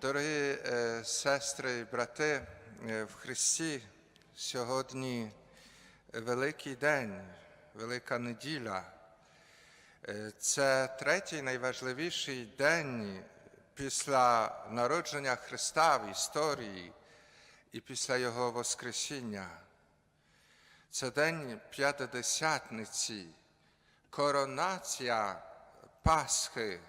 Дорогі е, сестри і брати е, в Христі, сьогодні великий день, велика неділя. Е, Це третій найважливіший день після народження Христа в історії і після Його Воскресіння. Це день п'ятидесятниці, коронація Пасхи.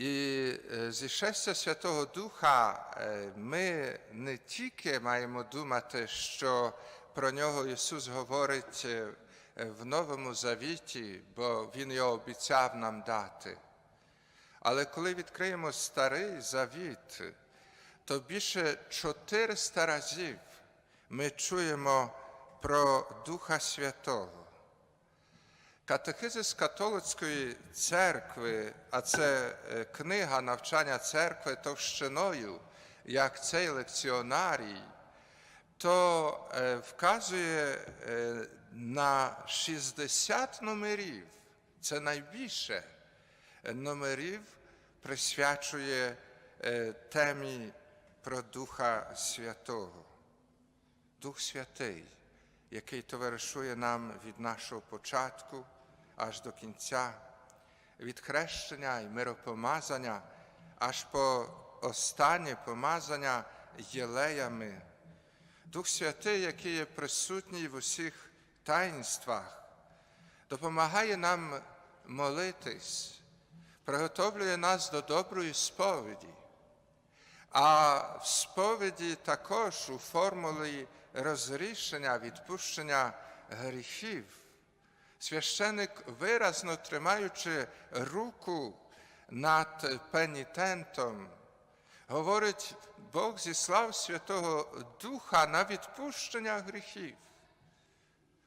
І е, зі шестя Святого Духа е, ми не тільки маємо думати, що про нього Ісус говорить е, в Новому Завіті, бо Він його обіцяв нам дати. Але коли відкриємо Старий Завіт, то більше 400 разів ми чуємо про Духа Святого. Катехизис католицької церкви, а це е, книга навчання церкви товщиною, як цей лекціонарій, то е, вказує е, на 60 номерів. Це найбільше номерів присвячує темі про Духа Святого. Дух Святий, який товаришує нам від нашого початку аж до кінця, від хрещення і миропомазання, аж по останнє помазання єлеями. Дух Святий, який є присутній в усіх таїнствах, допомагає нам молитись, приготовлює нас до доброї сповіді. А в сповіді також у формулі розрішення, відпущення гріхів. Священик, виразно тримаючи руку над пенітентом, говорить, Бог зіслав Святого Духа на відпущення гріхів.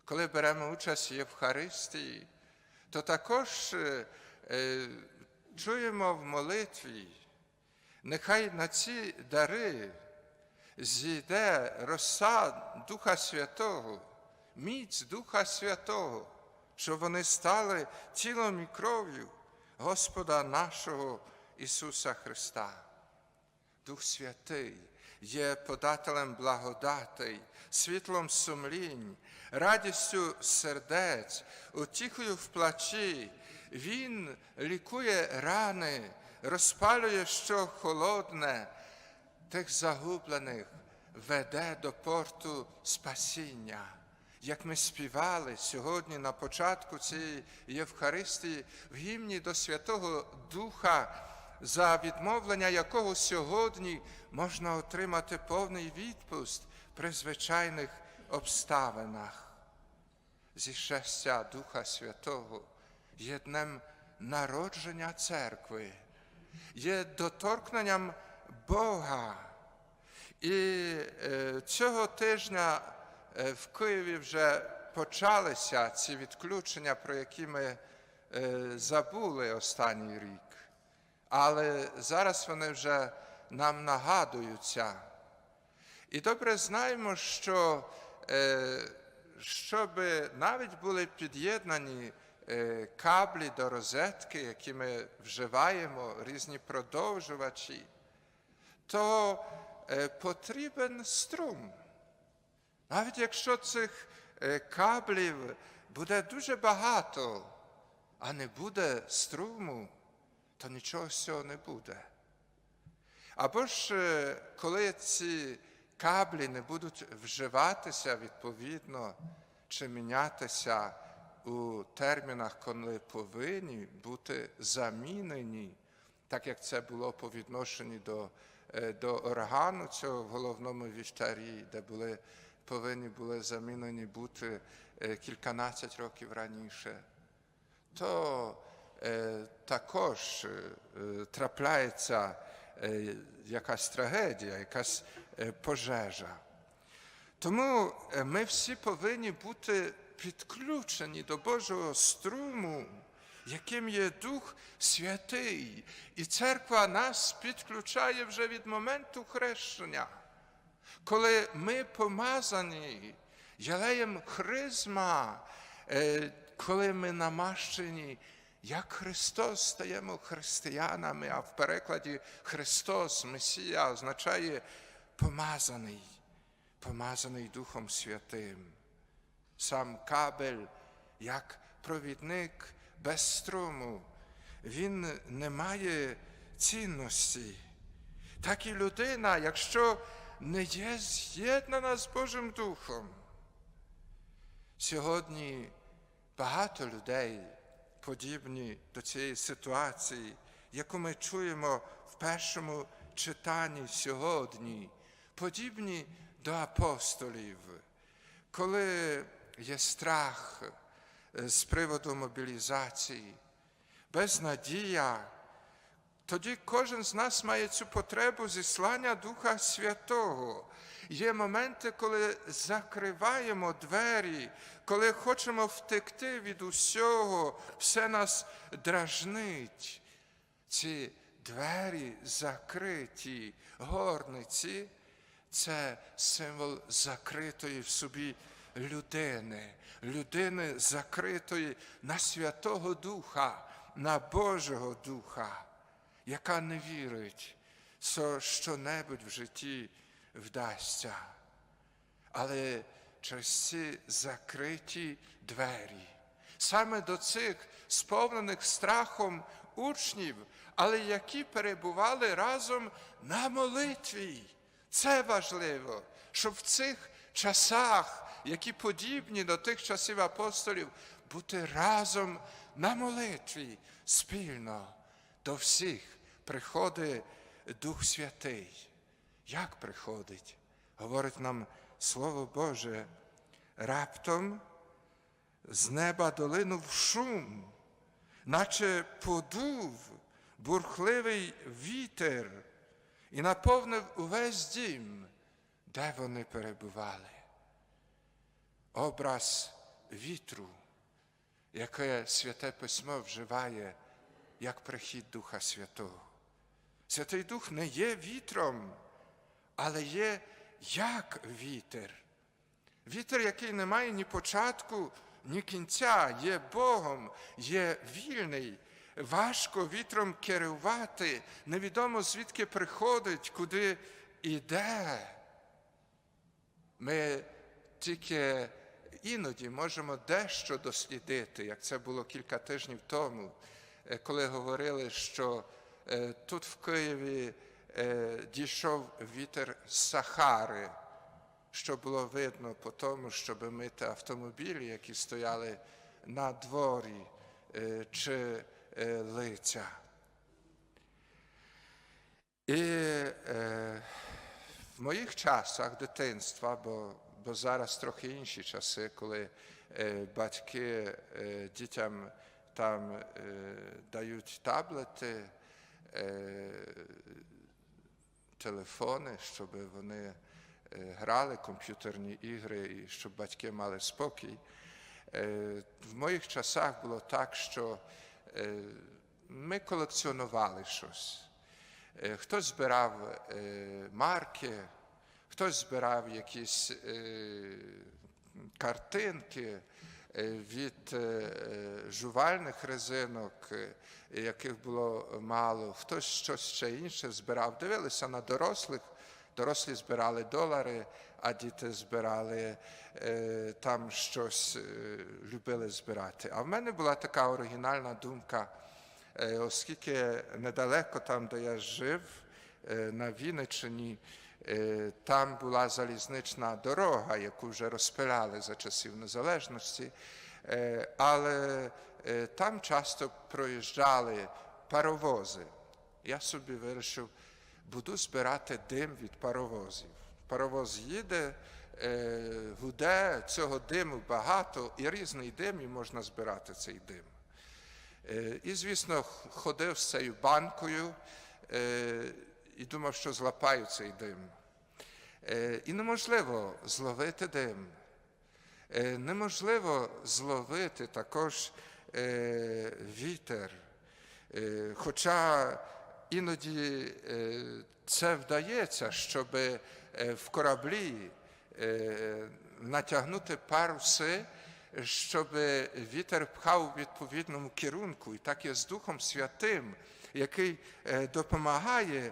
Коли беремо участь в Євхаристії, то також е, е, чуємо в молитві, Нехай на ці дари зійде роса Духа Святого, міць Духа Святого, щоб вони стали тілом і кров'ю Господа нашого Ісуса Христа. Дух Святий є подателем благодатей, світлом сумлінь, радістю сердець, утіхою в плачі. Він лікує рани, розпалює що холодне, тих загублених веде до порту спасіння. Як ми співали сьогодні на початку цієї Євхаристії в гімні до Святого Духа, за відмовлення якого сьогодні можна отримати повний відпуст при звичайних обставинах. Зішестя Духа Святого є днем народження церкви, є доторкненням Бога. І е, цього тижня в Києві вже почалися ці відключення, про які ми е, забули останній рік. Але зараз вони вже нам нагадуються. І добре знаємо, що е, щоб навіть були під'єднані е, каблі до розетки, які ми вживаємо, різні продовжувачі, то е, потрібен струм. Навіть якщо цих е, каблів буде дуже багато, а не буде струму, то нічого з цього не буде. Або ж е, коли ці каблі не будуть вживатися відповідно чи мінятися у термінах, коли повинні бути замінені, так як це було по відношенню до, е, до органу цього в головному вівтарі, де були, повинні були замінені бути е, кільканадцять років раніше, то е, також е, трапляється якась трагедія, якась пожежа. Тому ми всі повинні бути підключені до Божого струму, яким є Дух Святий. І церква нас підключає вже від моменту хрещення, коли ми помазані ялеєм хризма, е, коли ми намащені як Христос стаємо християнами, а в перекладі Христос, Месія означає помазаний, помазаний Духом Святим. Сам кабель, як провідник без струму, він не має цінності. Так і людина, якщо не є з'єднана з Божим Духом. Сьогодні багато людей подібні до цієї ситуації, яку ми чуємо в першому читанні сьогодні, подібні до апостолів, коли є страх е, з приводу мобілізації, безнадія, тоді кожен з нас має цю потребу зіслання Духа Святого. Є моменти, коли закриваємо двері, коли хочемо втекти від усього, все нас дражнить. Ці двері закриті, горниці це символ закритої в собі людини, людини закритої на Святого Духа, на Божого Духа яка не вірить, що що-небудь в житті вдасться. Але через ці закриті двері, саме до цих сповнених страхом учнів, але які перебували разом на молитві. Це важливо, щоб в цих часах, які подібні до тих часів апостолів, бути разом на молитві спільно до всіх приходить Дух Святий. Як приходить? Говорить нам Слово Боже, раптом з неба долинув шум, наче подув бурхливий вітер і наповнив увесь дім, де вони перебували. Образ вітру, яке святе письмо вживає як прихід Духа Святого. Святий Дух не є вітром, але є як вітер. Вітер, який не має ні початку, ні кінця, є Богом, є вільний. Важко вітром керувати, невідомо звідки приходить, куди іде. Ми тільки іноді можемо дещо дослідити, як це було кілька тижнів тому, е, коли говорили, що тут в Києві е, дійшов вітер з Сахари, що було видно по тому, щоб мити автомобілі, які стояли на дворі е, чи е, лиця. І е, в моїх часах дитинства, бо, бо зараз трохи інші часи, коли е, батьки е, дітям там е, дають таблети, е, телефони, щоб вони е, грали комп'ютерні ігри і щоб батьки мали спокій. Е, В моїх часах було так, що е, ми колекціонували щось. Е, Хтось збирав е, марки, хтось збирав якісь е, картинки е, від е, е, жувальних резинок, е, яких було мало, хтось щось ще інше збирав. Дивилися на дорослих. Дорослі збирали долари, а діти збирали е, там щось, е, любили збирати. А в мене була така оригінальна думка, е, оскільки недалеко там, де я жив, е, на Вінниччині, е, там була залізнична дорога, яку вже розпиляли за часів незалежності, е, але е, там часто проїжджали паровози. Я собі вирішив, буду збирати дим від паровозів. Паровоз їде, е, гуде, цього диму багато, і різний дим, і можна збирати цей дим. Е, І, звісно, ходив з цією банкою е, і думав, що злапаю цей дим. Е, І неможливо зловити дим. Е, Неможливо зловити також е, вітер. Хоча іноді це вдається, щоб в кораблі натягнути паруси щоб вітер пхав у відповідному керунку. І так є з Духом Святим, який допомагає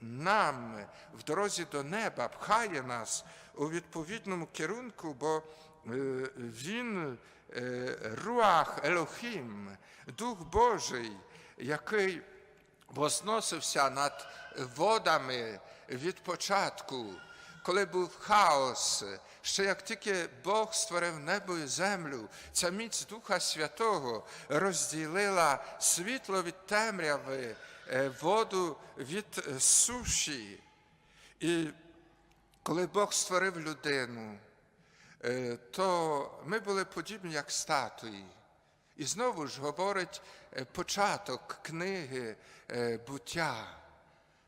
нам в дорозі до неба, пхає нас у відповідному керунку, бо е, він е, Руах Елохім, Дух Божий, який возносився над водами від початку, коли був хаос, ще як тільки Бог створив небо і землю, ця міць Духа Святого розділила світло від темряви, е, воду від е, суші. І коли Бог створив людину, е, то ми були подібні як статуї. І знову ж говорить початок книги буття,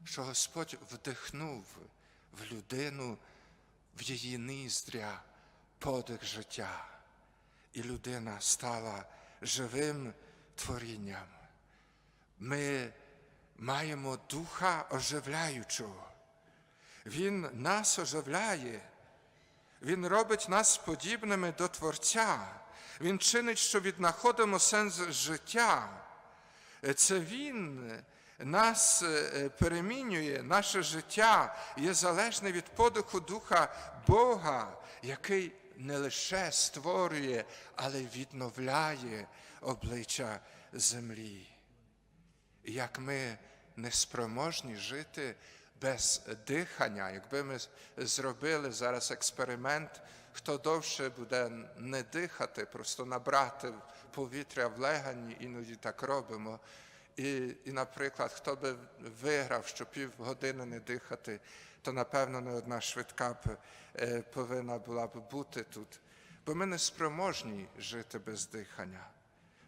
що Господь вдихнув в людину в її ніздря подих життя. І людина стала живим творінням. Ми маємо духа оживляючого. Він нас оживляє. Він робить нас подібними до Творця. Він чинить, що віднаходимо сенс життя. Це Він нас е, перемінює, наше життя є залежне від подиху Духа Бога, який не лише створює, але відновляє обличчя землі. Як ми неспроможні жити без дихання, якби ми зробили зараз експеримент, хто довше буде не дихати, просто набрати повітря в легані, іноді так робимо. І, і, наприклад, хто би виграв, що півгодини не дихати, то напевно не одна швидка б е, повинна була б бути тут. Бо ми не спроможні жити без дихання.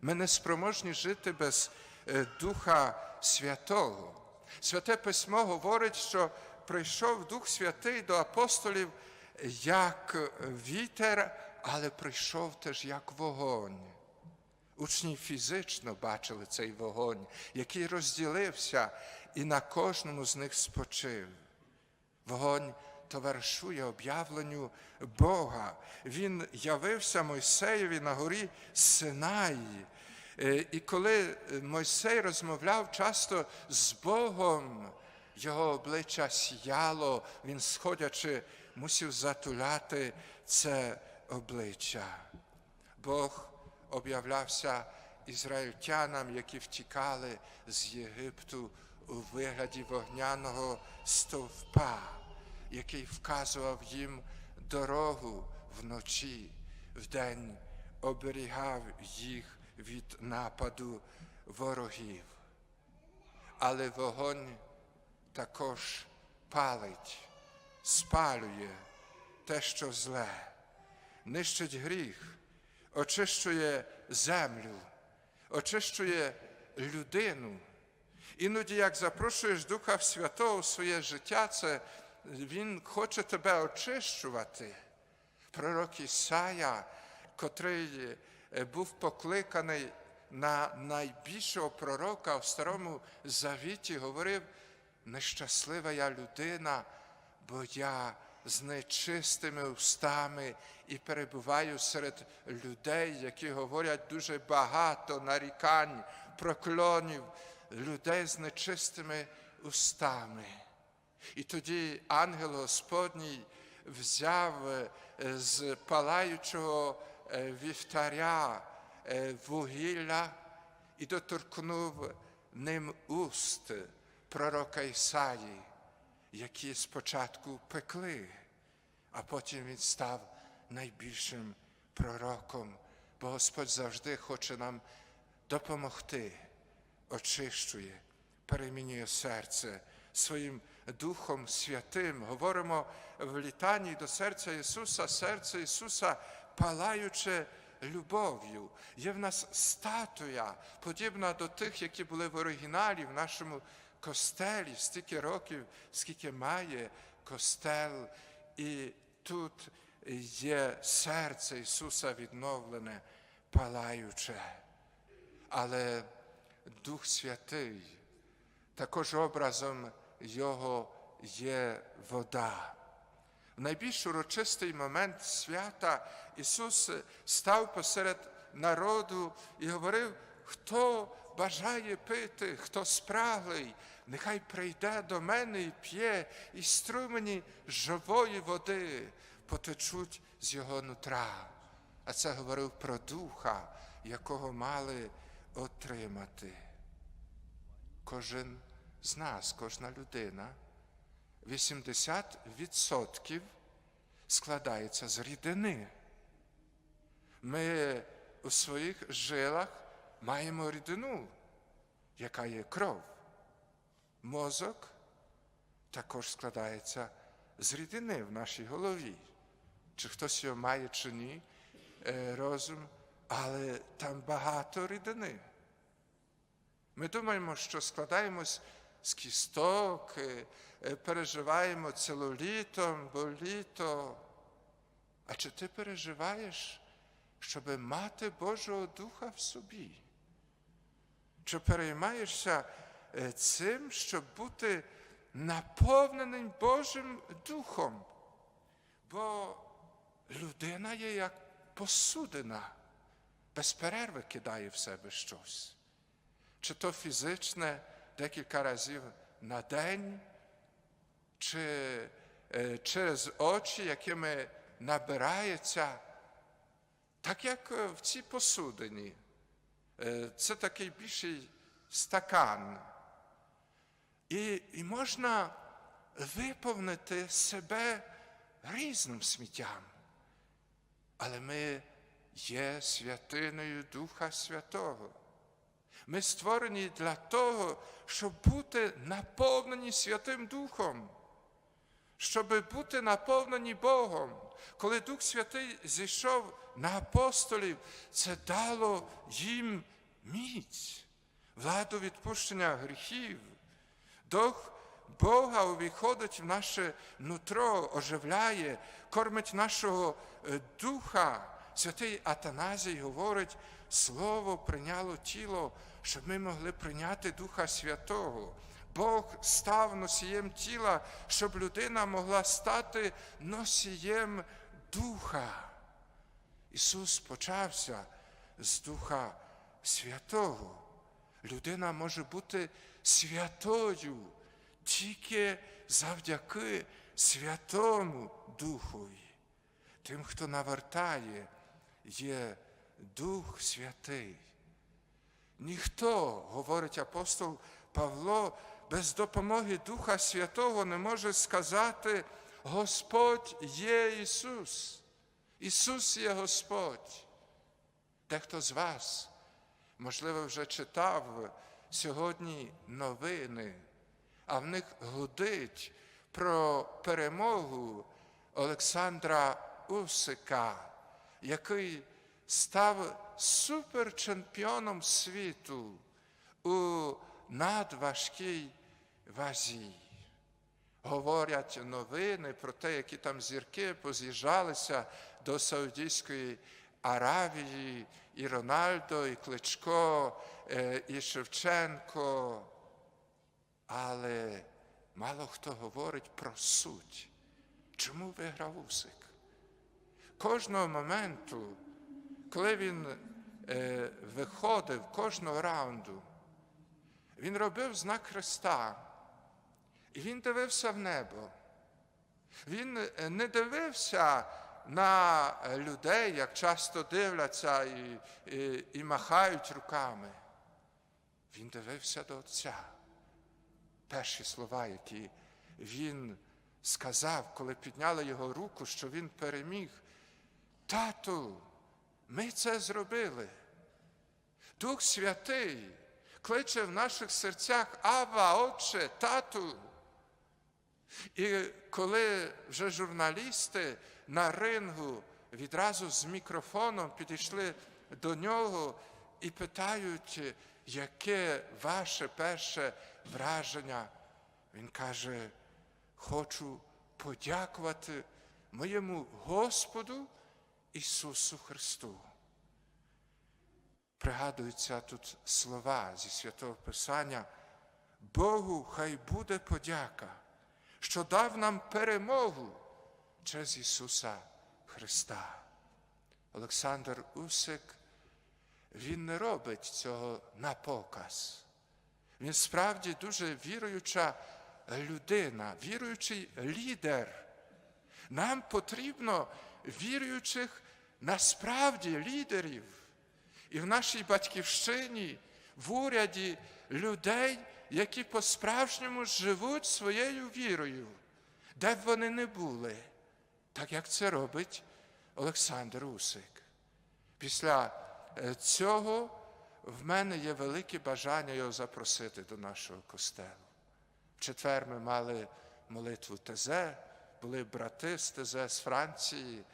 Ми не спроможні жити без е, Духа Святого. Святе Письмо говорить, що прийшов Дух Святий до апостолів як вітер, але прийшов теж як вогонь. Учні фізично бачили цей вогонь, який розділився і на кожному з них спочив. Вогонь товаришує об'явленню Бога. Він явився Мойсеєві на горі Синаї. Е, І коли Мойсей розмовляв часто з Богом, його обличчя сіяло, він, сходячи, мусив затуляти це обличчя. Бог об'являвся ізраїльтянам, які втікали з Єгипту у вигляді вогняного стовпа, який вказував їм дорогу вночі, вдень оберігав їх від нападу ворогів. Але вогонь також палить, спалює те, що зле, нищить гріх, очищує землю, очищує людину. Іноді, як запрошуєш Духа Святого в своє життя, це Він хоче тебе очищувати. Пророк Ісая, котрий е, був покликаний на найбільшого пророка в Старому Завіті, говорив, нещаслива я людина, бо я з нечистими устами і перебуваю серед людей, які говорять дуже багато нарікань, проклонів, людей з нечистими устами. І тоді ангел Господній взяв е, з палаючого е, вівтаря е, вугілля і доторкнув ним уст пророка Ісаї, які спочатку пекли, а потім він став найбільшим пророком, бо Господь завжди хоче нам допомогти, очищує, перемінює серце своїм Духом Святим. Говоримо в літанні до серця Ісуса, серце Ісуса палаюче любов'ю. Є в нас статуя, подібна до тих, які були в оригіналі в нашому костелі, стільки років, скільки має костел, і тут є серце Ісуса відновлене, палаюче. Але Дух Святий також образом Його є вода. В найбільш урочистий момент свята Ісус став посеред народу і говорив, хто бажає пити, хто спраглий, нехай прийде до мене і п'є, і струмені живої води потечуть з його нутра. А це говорив про духа, якого мали отримати. Кожен з нас, кожна людина, 80% складається з рідини. Ми у своїх жилах маємо рідину, яка є кров. Мозок також складається з рідини в нашій голові. Чи хтось його має, чи ні, е, розум, але там багато рідини. Ми думаємо, що складаємось з кісток, е, е, переживаємо целулітом, бо літо. А чи ти переживаєш, щоб мати Божого Духа в собі? Чи переймаєшся е, цим, щоб бути наповненим Божим Духом? Бо людина є як посудина, без перерви кидає в себе щось. Чи то фізичне декілька разів на день, чи е, через очі, якими набирається, так як е, в цій посудині. Е, Це такий більший стакан. І, і можна виповнити себе різним сміттям. Але ми є святиною Духа Святого. Ми створені для того, щоб бути наповнені Святим Духом, щоб бути наповнені Богом. Коли Дух Святий зійшов на апостолів, це дало їм міць, владу відпущення гріхів. Дух Бога увіходить в наше нутро, оживляє, кормить нашого е, духа. Святий Атаназій говорить, Слово прийняло тіло, щоб ми могли прийняти Духа Святого. Бог став носієм тіла, щоб людина могла стати носієм Духа. Ісус почався з Духа Святого. Людина може бути святою тільки завдяки Святому Духові. Тим, хто навертає, є Дух Святий. Ніхто, говорить апостол Павло, без допомоги Духа Святого не може сказати, Господь є Ісус. Ісус є Господь. Дехто з вас, можливо, вже читав сьогодні новини, а в них гудить про перемогу Олександра Усика, який став суперчемпіоном світу у надважкій вазі. Говорять новини про те, які там зірки поз'їжджалися до Саудівської Аравії, і Рональдо, і Кличко, е, і Шевченко. Але мало хто говорить про суть. Чому виграв Усик? Кожного моменту, коли він е, виходив кожного раунду, він робив знак Христа, він дивився в небо. Він е, не дивився на людей, як часто дивляться і, і, і махають руками. Він дивився до Отця. Перші слова, які він сказав, коли підняли його руку, що він переміг. Тату, ми це зробили. Дух Святий кличе в наших серцях Ава, Отче, тату. І коли вже журналісти на рингу відразу з мікрофоном підійшли до нього і питають, яке ваше перше враження, він каже, хочу подякувати моєму Господу Ісусу Христу. Пригадуються тут слова зі святого Писання. Богу хай буде подяка, що дав нам перемогу через Ісуса Христа. Олександр Усик, він не робить цього на показ. Він справді дуже віруюча людина, віруючий лідер. Нам потрібно віруючих насправді лідерів. І в нашій батьківщині, в уряді людей, які по-справжньому живуть своєю вірою, де б вони не були, так як це робить Олександр Усик. Після е, цього в мене є велике бажання його запросити до нашого костелу. В четвер ми мали молитву Тезе, були брати з Тезе з Франції,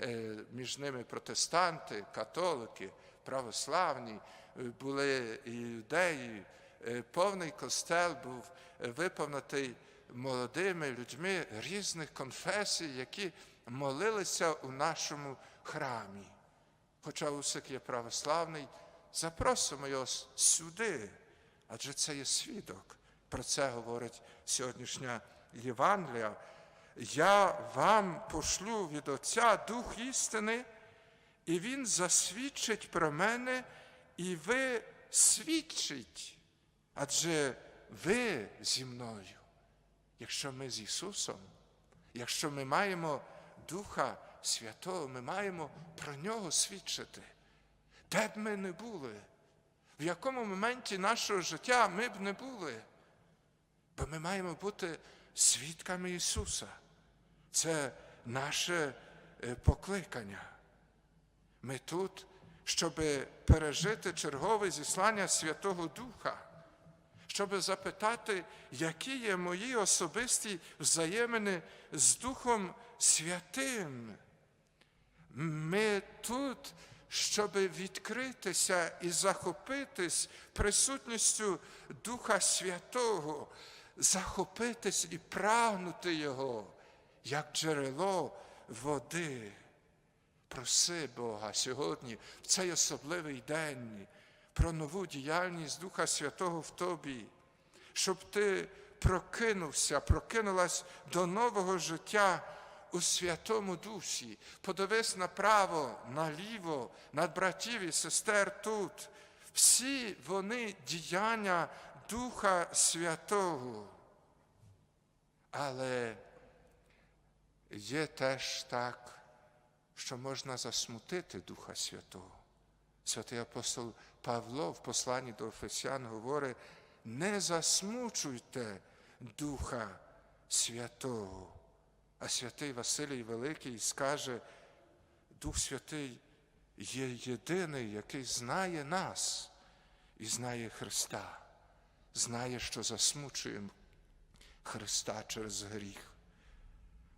е, між ними протестанти, католики, православні, е, були і юдеї. Е, Повний костел був е, виповнений молодими людьми різних конфесій, які молилися у нашому храмі. Хоча Усик є православний, запросимо його сюди, адже це є свідок. Про це говорить сьогоднішня Євангелія. Я вам пошлю від Отця Дух істини, і Він засвідчить про мене, і ви свідчить, адже ви зі мною. Якщо ми з Ісусом, якщо ми маємо Духа Святого, ми маємо про Нього свідчити. Де б ми не були, в якому моменті нашого життя ми б не були, бо ми маємо бути свідками Ісуса. Це наше е, покликання. Ми тут, щоб пережити чергове зіслання Святого Духа, щоб запитати, які є мої особисті взаємини з Духом Святим. Ми тут, щоб відкритися і захопитись присутністю Духа Святого, захопитись і прагнути Його, як джерело води. Проси Бога сьогодні, в цей особливий день, про нову діяльність Духа Святого в тобі, щоб ти прокинувся, прокинулась до нового життя у Святому Дусі. Подивись направо, наліво, над братів і сестер тут. Всі вони діяння Духа Святого. Але є теж так, що можна засмутити Духа Святого. Святий апостол Павло в посланні до Ефесян говорить, не засмучуйте Духа Святого. А святий Василій Великий скаже, Дух Святий є єдиний, який знає нас і знає Христа, знає, що засмучуємо Христа через гріх.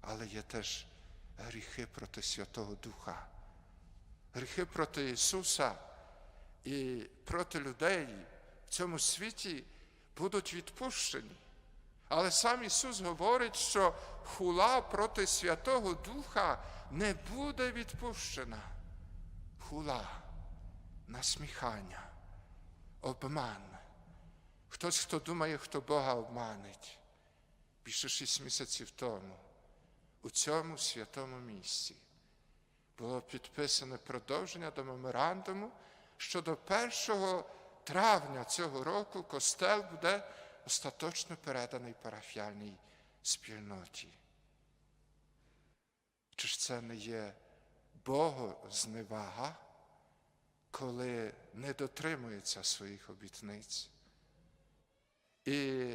Але є теж гріхи проти Святого Духа, гріхи проти Ісуса і проти людей в цьому світі будуть відпущені. Але сам Ісус говорить, що хула проти Святого Духа не буде відпущена. Хула, насміхання, обман. Хтось, хто думає, хто Бога обманить. Більше шість місяців тому у цьому святому місці було підписане продовження до меморандуму, що до 1 травня цього року костел буде остаточно переданий парафіальній спільноті. Чи ж це не є Богозневага, коли не дотримується своїх обітниць? І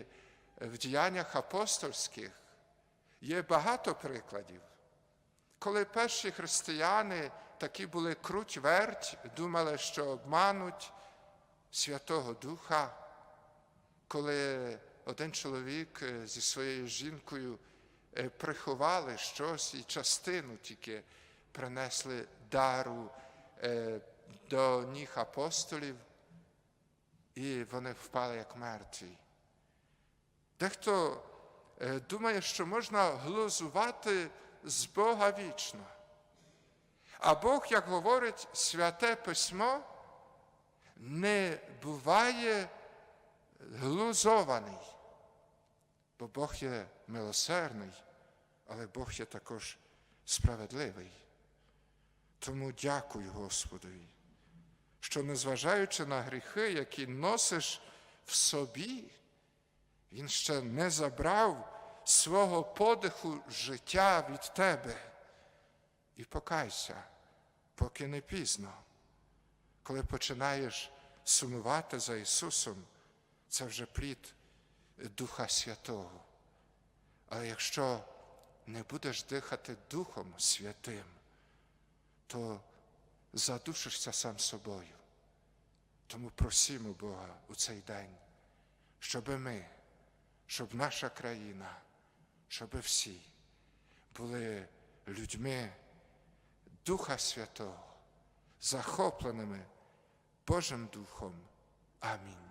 в діяннях апостольських є багато прикладів, коли перші християни такі були круть верть, думали, що обмануть Святого Духа, коли один чоловік е, зі своєю жінкою е, приховали щось і частину тільки принесли дару е, до ніг апостолів, і вони впали як мертві. Дехто думає, що можна глузувати з Бога вічно. А Бог, як говорить святе письмо, не буває глузований, бо Бог є милосердний, але Бог є також справедливий. Тому дякую Господові, що незважаючи на гріхи, які носиш в собі, Він ще не забрав свого подиху життя від тебе. І покайся, поки не пізно. Коли починаєш сумувати за Ісусом, це вже плід Духа Святого. Але якщо не будеш дихати Духом Святим, то задушишся сам собою. Тому просімо Бога у цей день, щоб ми, щоб наша країна, щоб всі були людьми Духа Святого, захопленими Божим Духом. Амінь.